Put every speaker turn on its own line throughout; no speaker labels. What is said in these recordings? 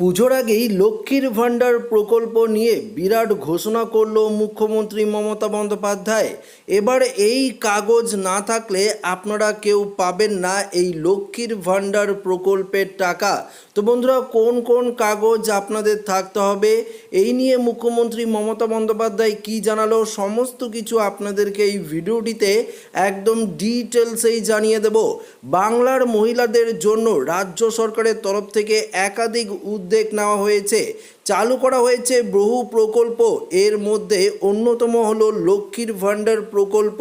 পুজোর আগেই লক্ষ্মীর ভাণ্ডার প্রকল্প নিয়ে বিরাট ঘোষণা করল মুখ্যমন্ত্রী মমতা বন্দ্যোপাধ্যায়। এবার এই কাগজ না থাকলে আপনারা কেউ পাবেন না এই লক্ষ্মীর ভাণ্ডার প্রকল্পের টাকা। তো বন্ধুরা, কোন কোন কাগজ আপনাদের থাকতে হবে? এই নিয়ে মুখ্যমন্ত্রী মমতা বন্দ্যোপাধ্যায় কি জানালো? সমস্ত কিছু আপনাদেরকে এই ভিডিওটিতে একদম ডিটেলসেই জানিয়ে দেব। বাংলার মহিলাদের জন্য রাজ্য সরকারের তরফ থেকে একাধিক উদ্যোগ নেওয়া হয়েছে। চালু করা হয়েছে বহু প্রকল্প। এর মধ্যে অন্যতম হল লক্ষ্মীর ভাণ্ডার প্রকল্প।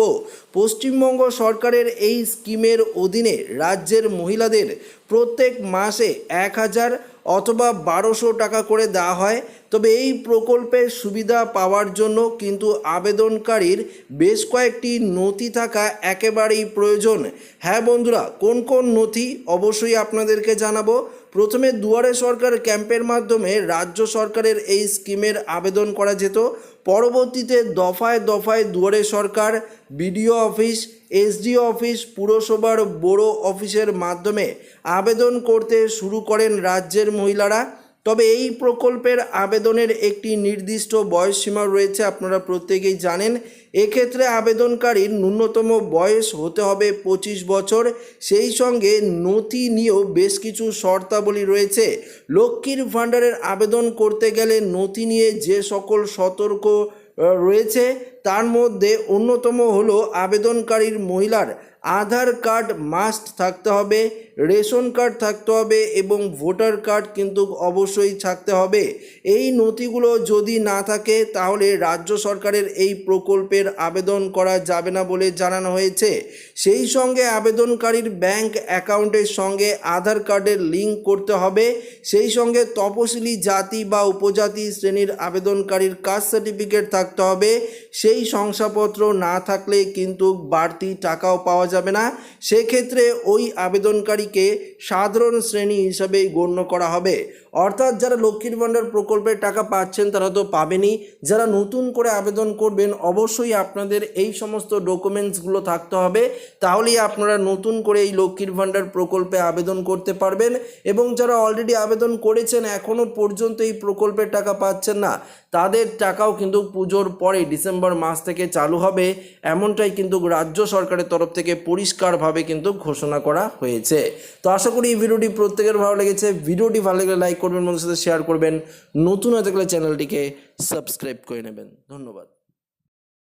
পশ্চিমবঙ্গ সরকারের এই স্কিমের অধীনে রাজ্যের মহিলাদের প্রত্যেক মাসে এক হাজার অথবা বারোশো টাকা করে দেওয়া হয়। তবে এই প্রকল্পের সুবিধা পাওয়ার জন্য কিন্তু আবেদনকারীর বেশ কয়েকটি নথি থাকা একেবারেই প্রয়োজন। হ্যাঁ বন্ধুরা, কোন কোন নথি অবশ্যই আপনাদেরকে জানাব। প্রথমে দুয়ারে সরকার ক্যাম্পের মাধ্যমে রাজ্য সরকারের এই স্কিমের আবেদন করা যেত। পরবর্তীতে দফায় দফায় দুয়ারে সরকার, বিডিও অফিস, এসডিও অফিস, পুরসভার বড় অফিসের মাধ্যমে আবেদন করতে শুরু করেন রাজ্যের মহিলারা। তবে এই প্রকল্পের আবেদনের একটি নির্দিষ্ট বয়সসীমা রয়েছে, আপনারা প্রত্যেকেই জানেন। এক্ষেত্রে আবেদনকারীর ন্যূনতম বয়স হতে হবে পঁচিশ বছর। সেই সঙ্গে নথি নিয়েও বেশ কিছু শর্তাবলী রয়েছে। লক্ষ্মীর ভাণ্ডারের আবেদন করতে গেলে নথি নিয়ে যে সকল সতর্ক রয়েছে তার মধ্যে অন্যতম হলো আবেদনকারীর মহিলার আধার কার্ড মাস্ট থাকতে হবে, রেশন কার্ড থাকতে হবে এবং ভোটার কার্ড কিন্তু অবশ্যই থাকতে হবে। এই নথিগুলো যদি না থাকে তাহলে রাজ্য সরকারের এই প্রকল্পের আবেদন করা যাবে না বলে জানানো হয়েছে। সেই সঙ্গে আবেদনকারীর ব্যাংক অ্যাকাউন্টের সঙ্গে আধার কার্ডের লিঙ্ক করতে হবে। সেই সঙ্গে তপশিলি জাতি বা উপজাতি শ্রেণির আবেদনকারীর কাস্ট সার্টিফিকেট থাকতে হবে। সেই শংসাপত্র না থাকলে কিন্তু বাড়তি টাকাও পাওয়া যাবে না। সেক্ষেত্রে ওই আবেদনকারীকে সাধারণ শ্রেণি হিসাবেই গণ্য করা হবে। অর্থাৎ যারা লক্ষ্মীর ভাণ্ডার প্রকল্পের টাকা পাচ্ছেন, তারা তো পাবেনই। যারা নতুন করে আবেদন করবেন, অবশ্যই আপনাদের এই সমস্ত ডকুমেন্টসগুলো থাকতে হবে। তাহলেই আপনারা নতুন করে এই লক্ষ্মীর ভাণ্ডার প্রকল্পে আবেদন করতে পারবেন। এবং যারা অলরেডি আবেদন করেছেন এখনও পর্যন্ত এই প্রকল্পের টাকা পাচ্ছেন না তাদের টাকাও কিন্তু পুজোর পরে ডিসেম্বর মাস থেকে চালু হবে, এমনটাই কিন্তু রাজ্য সরকারের তরফ থেকে পরিষ্কারভাবে কিন্তু ঘোষণা করা হয়েছে। তো আশা করি এই ভিডিওটি প্রত্যেকের ভালো লেগেছে। ভিডিওটি ভালো লাগলে লাইক করবেন, বন্ধুদের সাথে শেয়ার করবেন। নতুন হয়ে থাকলে চ্যানেলটিকে সাবস্ক্রাইব করে নেবেন। ধন্যবাদ।